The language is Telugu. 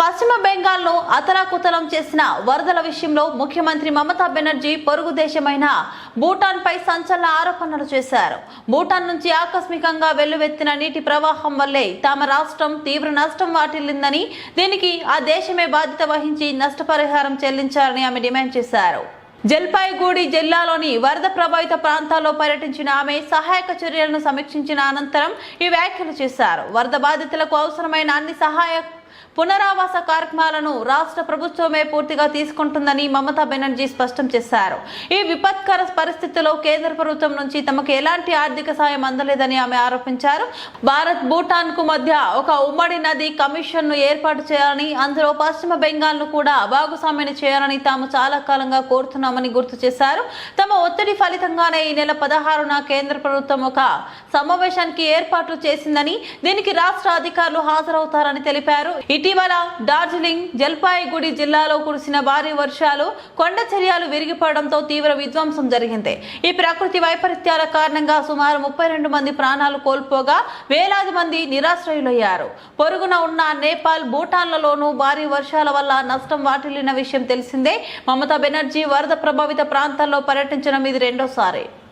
పశ్చిమ బెంగాల్ను అతలాకుతలం చేసిన వరదల విషయంలో ముఖ్యమంత్రి మమతా బెనర్జీ పొరుగు దేశమైన భూటాన్ పై సంచలన ఆరోపణలు చేశారు. భూటాన్ నుంచి ఆకస్మికంగా వెల్లువెత్తిన నీటి ప్రవాహం వల్లే తమ రాష్ట్రం తీవ్ర నష్టం వాటిల్లిందని దీనికి ఆ దేశమే బాధ్యత వహించి నష్టపరిహారం చెల్లించాలని ఆమె డిమాండ్ చేశారు. జల్పాయిగూడి జిల్లాలోని వరద ప్రభావిత ప్రాంతాల్లో పర్యటించిన ఆమె సహాయక చర్యలను సమీక్షించిన అనంతరం ఈ వ్యాఖ్యలు చేశారు. వరద బాధితులకు అవసరమైన అన్ని సహాయ పునరావాస కార్యక్రమాలను రాష్ట్ర ప్రభుత్వమే పూర్తిగా తీసుకుంటుందని మమతా బెనర్జీ స్పష్టం చేశారు. ఈ విపత్కర పరిస్థితిలో కేంద్ర ప్రభుత్వం నుంచి తమకు ఎలాంటి ఆర్థిక సాయం అందలేదని ఆమె ఆరోపించారు. భారత్ భూటాన్కు మధ్య ఒక ఉమ్మడి నది కమిషన్ను ఏర్పాటు చేయాలని అందులో పశ్చిమ బెంగాల్ను కూడా భాగస్వామ్యం చేయాలని తాము చాలా కాలంగా కోరుతున్నామని గుర్తు చేశారు. తమ ఒత్తిడి ఫలితంగానే ఈ నెల పదహారున కేంద్ర ప్రభుత్వం ఒక సమావేశానికి ఏర్పాట్లు చేసిందని దీనికి రాష్ట్ర అధికారులు హాజరవుతారని తెలిపారు. ఇటీవల డార్జిలింగ్ జల్పాయిగుడి జిల్లాలో కురిసిన భారీ వర్షాలు కొండ చర్యలు విరిగిపడడంతో తీవ్ర విధ్వంసం జరిగింది. ఈ ప్రకృతి వైపరీత్యాల కారణంగా సుమారు ముప్పై రెండు మంది ప్రాణాలు కోల్పోగా వేలాది మంది నిరాశ్రయులయ్యారు. పొరుగున ఉన్న నేపాల్ భూటాన్లలోనూ భారీ వర్షాల వల్ల నష్టం వాటిల్లిన విషయం తెలిసిందే. మమతా బెనర్జీ వరద ప్రభావిత ప్రాంతాల్లో పర్యటించడం ఇది రెండోసారి.